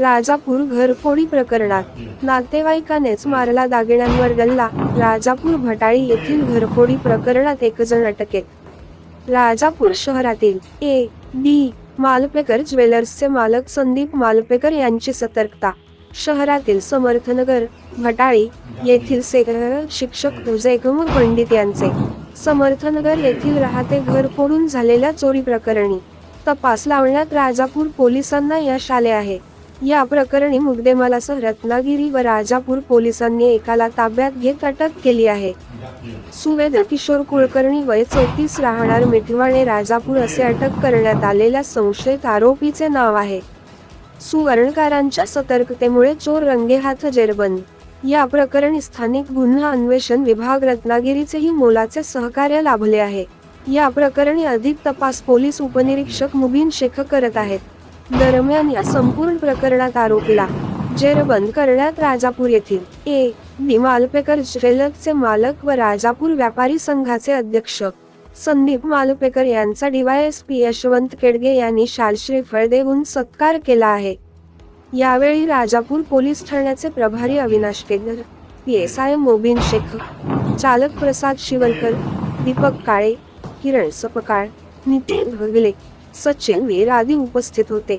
राजापूर घरफोडी प्रकरणात. नातेवाईकानेच मारला दागिन्यांवर गल्ला. राजापूर भटाळी येथील घरफोडी प्रकरणात एक जण अटकेत. राजापूर शहरातील ए डी मालपेकर ज्वेलर्सचे मालक संदीप मालपेकर यांची सतर्कता. शहरातील समर्थनगर भटाळी येथील से शिक्षक जयकुमार पंडित यांचे. समर्थनगर येथील राहते घर फोडून झालेल्या चोरी प्रकरणी तपास लावण्यात राजापूर पोलिसांना यश आले आहे. या प्रकरणी मुगदेमालासह रत्नागिरी व राजापूर पोलिसांनी एकाला ताब्यात घेत अटक केली आहे. सुवेद किशोर कुलकर्णी वय चौतीस राहणार मिठवाणे राजापूर असे अटक करण्यात आलेल्या संशयित आरोपीचे नाव आहे. सुवर्णकारांच्या सतर्कतेमुळे चोर रंगेहाथ जेरबंद. या प्रकरणी स्थानिक गुन्हा अन्वेषण विभाग रत्नागिरीचेही मोलाचे सहकार्य लाभले आहे. या प्रकरणी अधिक तपास पोलीस उपनिरीक्षक मुबीन शेख करत आहेत. दरम्यान या संपूर्ण प्रकरणात आरोपीला जेरबंद करण्यात राजापूर येथील ए. डी मालपेकर ज्वेलर्सचे मालक व राजापूर व्यापारी संघाचे अध्यक्ष संदीप मालपेकर यांचा डीवायएसपी यशवंत केडगे यांनी शालश्री फळ देऊन सत्कार केला आहे. यावेळी राजापूर पोलीस ठाण्याचे प्रभारी Avinash Kedar P S I Mobin Shaikh चालक प्रसाद शिवलकर दीपक काळे किरण सपकाळ नितीन भगले सचिन वीर उपस्थित होते.